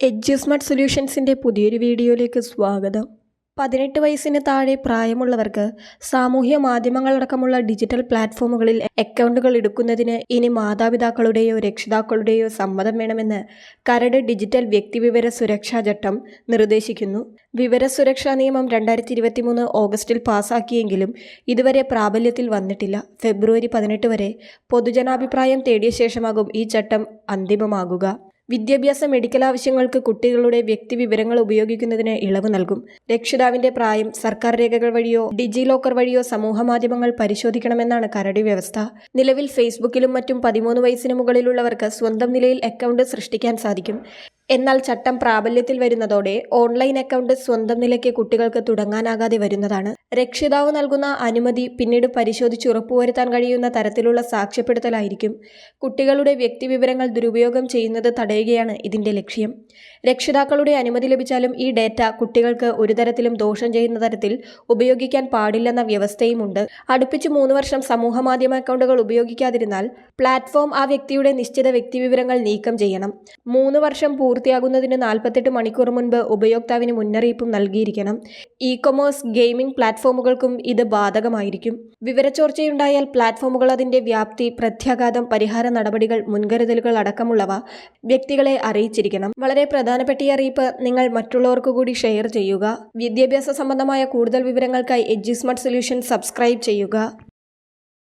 എഡ്യൂസ്മാർട്ട് സൊല്യൂഷൻസിന്റെ പുതിയൊരു വീഡിയോയിലേക്ക് സ്വാഗതം. പതിനെട്ട് വയസ്സിന് താഴെ പ്രായമുള്ളവർക്ക് സാമൂഹ്യ മാധ്യമങ്ങളടക്കമുള്ള ഡിജിറ്റൽ പ്ലാറ്റ്ഫോമുകളിൽ അക്കൗണ്ടുകൾ എടുക്കുന്നതിന് ഇനി മാതാപിതാക്കളുടെയോ രക്ഷിതാക്കളുടെയോ സമ്മതം വേണമെന്ന് കരട് ഡിജിറ്റൽ വ്യക്തിവിവര സുരക്ഷാ ചട്ടം നിർദ്ദേശിക്കുന്നു. വിവര സുരക്ഷാ നിയമം രണ്ടായിരത്തി ഇരുപത്തി മൂന്ന് ഓഗസ്റ്റിൽ പാസാക്കിയെങ്കിലും ഇതുവരെ പ്രാബല്യത്തിൽ വന്നിട്ടില്ല. ഫെബ്രുവരി പതിനെട്ട് വരെ പൊതുജനാഭിപ്രായം തേടിയ ശേഷമാകും ഈ ചട്ടം അന്തിമമാകുക. വിദ്യാഭ്യാസ മെഡിക്കൽ ആവശ്യങ്ങൾക്ക് കുട്ടികളുടെ വ്യക്തി വിവരങ്ങൾ ഉപയോഗിക്കുന്നതിന് ഇളവ് നൽകും. രക്ഷിതാവിന്റെ പ്രായം സർക്കാർ രേഖകൾ വഴിയോ ഡിജി ലോക്കർ വഴിയോ സമൂഹമാധ്യമങ്ങൾ പരിശോധിക്കണമെന്നാണ് കരടി വ്യവസ്ഥ. നിലവിൽ ഫേസ്ബുക്കിലും മറ്റും പതിമൂന്ന് വയസ്സിന് മുകളിലുള്ളവർക്ക് സ്വന്തം നിലയിൽ അക്കൗണ്ട് സൃഷ്ടിക്കാൻ സാധിക്കും. എന്നാൽ ചട്ടം പ്രാബല്യത്തിൽ വരുന്നതോടെ ഓൺലൈൻ അക്കൗണ്ട് സ്വന്തം നിലയ്ക്ക് കുട്ടികൾക്ക് തുടങ്ങാനാകാതെ വരുന്നതാണ്. രക്ഷിതാവ് നൽകുന്ന അനുമതി പിന്നീട് പരിശോധിച്ച് ഉറപ്പുവരുത്താൻ കഴിയുന്ന തരത്തിലുള്ള സാക്ഷ്യപ്പെടുത്തലായിരിക്കും. കുട്ടികളുടെ വ്യക്തിവിവരങ്ങൾ ദുരുപയോഗം ചെയ്യുന്നത് തടയുകയാണ് ഇതിന്റെ ലക്ഷ്യം. രക്ഷിതാക്കളുടെ അനുമതി ലഭിച്ചാലും ഈ ഡേറ്റ കുട്ടികൾക്ക് ഒരു തരത്തിലും ദോഷം ചെയ്യുന്ന തരത്തിൽ ഉപയോഗിക്കാൻ പാടില്ലെന്ന വ്യവസ്ഥയുമുണ്ട്. അടുപ്പിച്ച് മൂന്ന് വർഷം സമൂഹമാധ്യമ അക്കൗണ്ടുകൾ ഉപയോഗിക്കാതിരുന്നാൽ പ്ലാറ്റ്ഫോം ആ വ്യക്തിയുടെ നിശ്ചിത വ്യക്തിവിവരങ്ങൾ നീക്കം ചെയ്യണം. മൂന്ന് വർഷം പൂർത്തിയാകുന്നതിന് നാൽപ്പത്തെട്ട് മണിക്കൂർ മുൻപ് ഉപയോക്താവിന് മുന്നറിയിപ്പും നൽകിയിരിക്കണം. ഇ കൊമേഴ്സ് ഗെയിമിംഗ് പ്ലാറ്റ്ഫോമുകൾക്കും ഇത് ബാധകമായിരിക്കും. വിവരച്ചോർച്ചയുണ്ടായാൽ പ്ലാറ്റ്ഫോമുകൾ അതിന്റെ വ്യാപ്തി പ്രത്യാഘാതം പരിഹാര നടപടികൾ മുൻകരുതലുകൾ അടക്കമുള്ളവ വ്യക്തികളെ അറിയിച്ചിരിക്കണം. വളരെ പ്രധാനപ്പെട്ട ഈ അറിയിപ്പ് നിങ്ങൾ മറ്റുള്ളവർക്ക് കൂടി ഷെയർ ചെയ്യുക. വിദ്യാഭ്യാസ സംബന്ധമായ കൂടുതൽ വിവരങ്ങൾക്കായി എഡ്ജിസ്മാർട്ട് സൊല്യൂഷൻ സബ്സ്ക്രൈബ് ചെയ്യുക.